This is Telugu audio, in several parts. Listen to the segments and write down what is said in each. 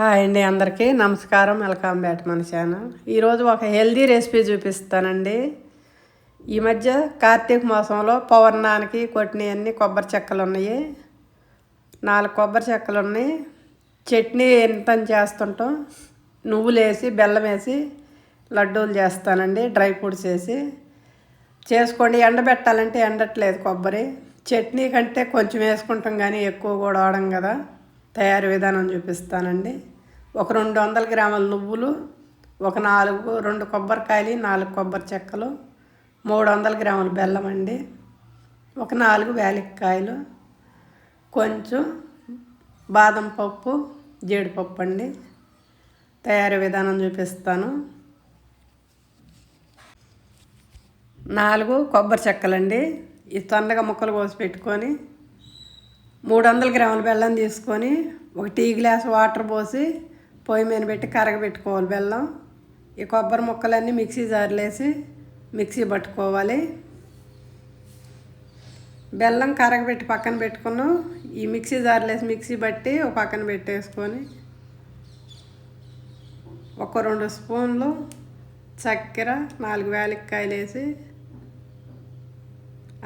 హాయ్ అండి అందరికీ. నమస్కారం. వెల్కమ్ బ్యాట్ మన ఛానల్. ఈరోజు ఒక హెల్దీ రెసిపీ చూపిస్తానండి. ఈ మధ్య కార్తీక మాసంలో పౌర్ణానికి కొట్టినవన్నీ కొబ్బరి చెక్కలు ఉన్నాయి. నాలుగు కొబ్బరి చెక్కలు ఉన్నాయి. చట్నీ ఎంత చేస్తుంటాం? నువ్వులు వేసి బెల్లం వేసి లడ్డూలు చేస్తానండి. డ్రై ఫ్రూట్స్ వేసి. చేసుకోండి. ఎండబెట్టాలంటే ఎండట్లేదు కొబ్బరి. చట్నీ కంటే కొంచెం వేసుకుంటాం కానీ ఎక్కువ కూడా వాడం కదా. తయారు విధానం చూపిస్తానండి. ఒక రెండు వందల గ్రాముల నువ్వులు ఒక నాలుగు రెండు కొబ్బరికాయలు నాలుగు కొబ్బరి చెక్కలు మూడు వందల గ్రాముల బెల్లం అండి. ఒక నాలుగు వేలిక్కాయలు కొంచెం బాదం పప్పు జీడిపప్పు అండి. తయారీ విధానం చూపిస్తాను. నాలుగు కొబ్బరి చెక్కలండి. ఈ తొందరగా ముక్కలు కోసి పెట్టుకొని మూడు వందల గ్రాముల బెల్లం తీసుకొని ఒక టీ గ్లాస్ వాటర్ పోసి పొయ్యి మీద పెట్టి కరగబెట్టుకోవాలి బెల్లం. ఈ కొబ్బరి ముక్కలన్నీ మిక్సీ జారులేసి మిక్సీ పట్టుకోవాలి. బెల్లం కరగబెట్టి పక్కన పెట్టుకున్నాం. ఈ మిక్సీ జారులేసి మిక్సీ బట్టి ఒక పక్కన పెట్టేసుకొని ఒక రెండు స్పూన్లు చక్కెర నాలుగు వేలిక్కాయలు వేసి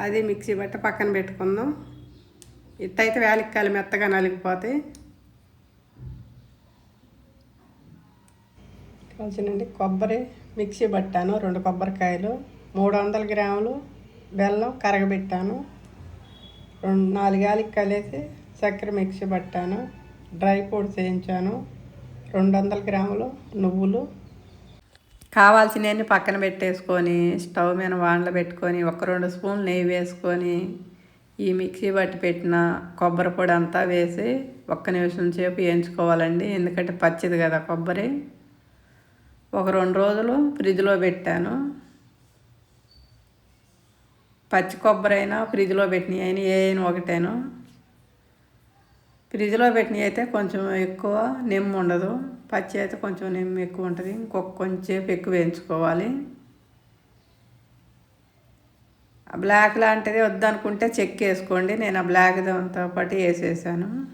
అది మిక్సీ బట్టి పక్కన పెట్టుకుందాం. ఇట్టయితే వేలిక్కాయలు మెత్తగా నలిగిపోతాయి కొంచెండి కొబ్బరి మిక్సీ పట్టాను రెండు కొబ్బరికాయలు మూడు వందల గ్రాములు బెల్లం కరగబెట్టాను రెండు నాలుగు కలిసి చక్కెర మిక్సీ పట్టాను డ్రై ఫ్రూట్స్ వేయించాను రెండు వందల గ్రాములు నువ్వులు. కావాల్సినవన్నీ పక్కన పెట్టేసుకొని స్టవ్ మీద వానలో పెట్టుకొని ఒక రెండు స్పూన్లు నెయ్యి వేసుకొని ఈ మిక్సీ బట్టి పెట్టిన కొబ్బరి పొడి అంతా వేసి ఒక్క నిమిషం సేపు వేయించుకోవాలండి. ఎందుకంటే పచ్చిది కదా కొబ్బరి. ఒక రెండు రోజులు ఫ్రిడ్జ్లో పెట్టాను. పచ్చి కొబ్బరి అయినా ఫ్రిడ్జ్లో పెట్టినవి అయినా ఏ అయినా ఒకటేను. ఫ్రిడ్జ్లో పెట్టినవి అయితే కొంచెం ఎక్కువ నిమ్ము ఉండదు. పచ్చి అయితే కొంచెం నిమ్ము ఎక్కువ ఉంటుంది. ఇంకొక కొంచెంసేపు ఎక్కువ వేయించుకోవాలి. బ్లాక్ లాంటిది వద్దనుకుంటే చెక్ వేసుకోండి నేను ఆ బ్లాక్ దాంతో పాటు వేసేసాను.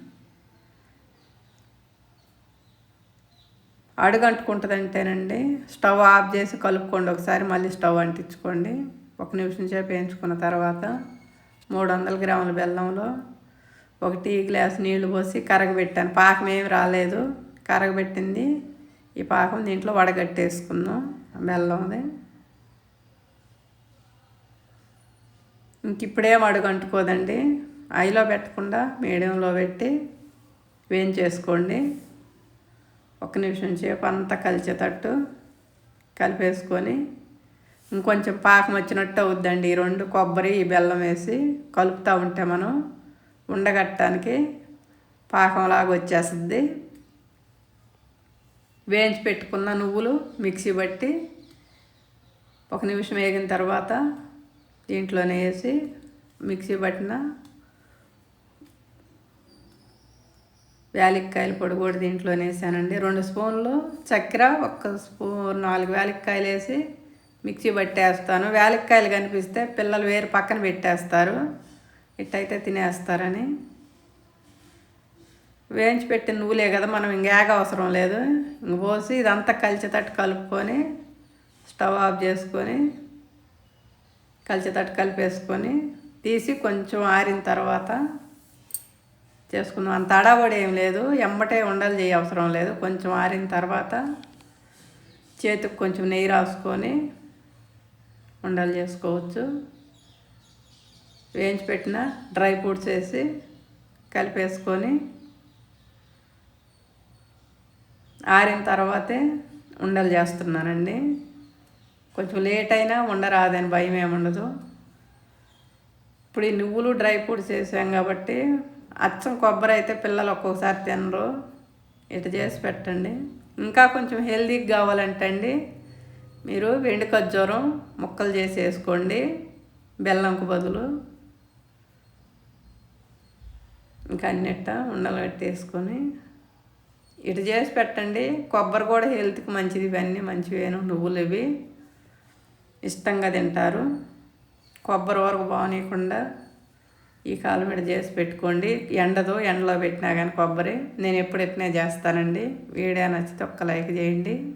అడుగంటుకుంటుందంటేనండి స్టవ్ ఆఫ్ చేసి కలుపుకోండి. ఒకసారి మళ్ళీ స్టవ్ అంటించుకోండి. ఒక నిమిషం సేపు వేయించుకున్న తర్వాత మూడు వందల గ్రాముల బెల్లంలో ఒక టీ గ్లాస్ నీళ్ళు పోసి కరగబెట్టాను. పాకం ఏమి రాలేదు. కరగబెట్టింది. ఈ పాకం దీంట్లో వడగట్టేసుకుందాం బెల్లంది. ఇంక ఇప్పుడేం అడుగంటుకోదండి ఐలో పెట్టకుండా మీడియంలో పెట్టి వేయించేసుకోండి ఒక నిమిషం సేపు అంతా కలిసేటట్టు కలిపేసుకొని ఇంకొంచెం పాకం వచ్చినట్టు అవుద్దండి. ఈ రెండు కొబ్బరి ఈ బెల్లం వేసి కలుపుతూ ఉంటే మనం ఉండగట్టడానికి పాకంలాగా వచ్చేస్తుంది. వేయించి పెట్టుకున్న నువ్వులు మిక్సీ బట్టి ఒక నిమిషం వేగిన తర్వాత దీంట్లోనే వేసి మిక్సీ పట్టిన యాలక్కాయల పొడి కూడా దీంట్లోనే వేసానండి. రెండు స్పూన్లు చక్కెర ఒక్క స్పూన్ నాలుగు యాలక్కాయలు వేసి మిక్సీ పట్టేస్తాను. యాలక్కాయలు కనిపిస్తే పిల్లలు వేరు పక్కన పెట్టేస్తారు. ఇట్టయితే తినేస్తారని. వేయించి పెట్టిన నువ్వులే కదా మనం ఇంకేగ అవసరం లేదు. ఇంక పోసి ఇదంతా కలిసేటట్టు కలుపుకొని స్టవ్ ఆఫ్ చేసుకొని కలిసేటట్టు కలిపేసుకొని తీసి కొంచెం ఆరిన తర్వాత చేసుకుందాం. అంత అడాబడి ఏం లేదు. ఎమ్మటే ఉండలు చేయ అవసరం లేదు. కొంచెం ఆరిన తర్వాత చేతికి కొంచెం నెయ్యి రాసుకొని ఉండలు చేసుకోవచ్చు. వేయించి పెట్టిన డ్రై ఫ్రూట్స్ వేసి కలిపేసుకొని ఆరిన తర్వాతే ఉండలు చేస్తున్నానండి. కొంచెం లేట్ అయినా ఉండరాదని భయం ఏముండదు. ఇప్పుడు ఈ నువ్వులు డ్రై ఫ్రూట్స్ వేసాం కాబట్టి అచ్చం కొబ్బరి అయితే పిల్లలు ఒక్కొక్కసారి తినరు. ఇటు చేసి పెట్టండి. ఇంకా కొంచెం హెల్దీగా కావాలంటే అండి మీరు వెండి ఖర్జూరం ముక్కలు చేసి వేసుకోండి. బెల్లంకు బదులు. ఇంకా అన్నిట్ట ఉండలు పెట్టేసుకొని ఇటు చేసి పెట్టండి. కొబ్బరి కూడా హెల్త్కి మంచిది ఇవన్నీ మంచివేను నువ్వులు ఇవి. ఇష్టంగా తింటారు. కొబ్బరి వరకు బాగోనీయకుండా ఈ కాలమిడ చేసి పెట్టుకోండి. ఎండదు ఎండలో పెట్టినా కానీ కొబ్బరి. నేను ఎప్పుడు ఎట్నే చేస్తానండి. వీడియో నచ్చితే ఒక్క లైక్ చేయండి.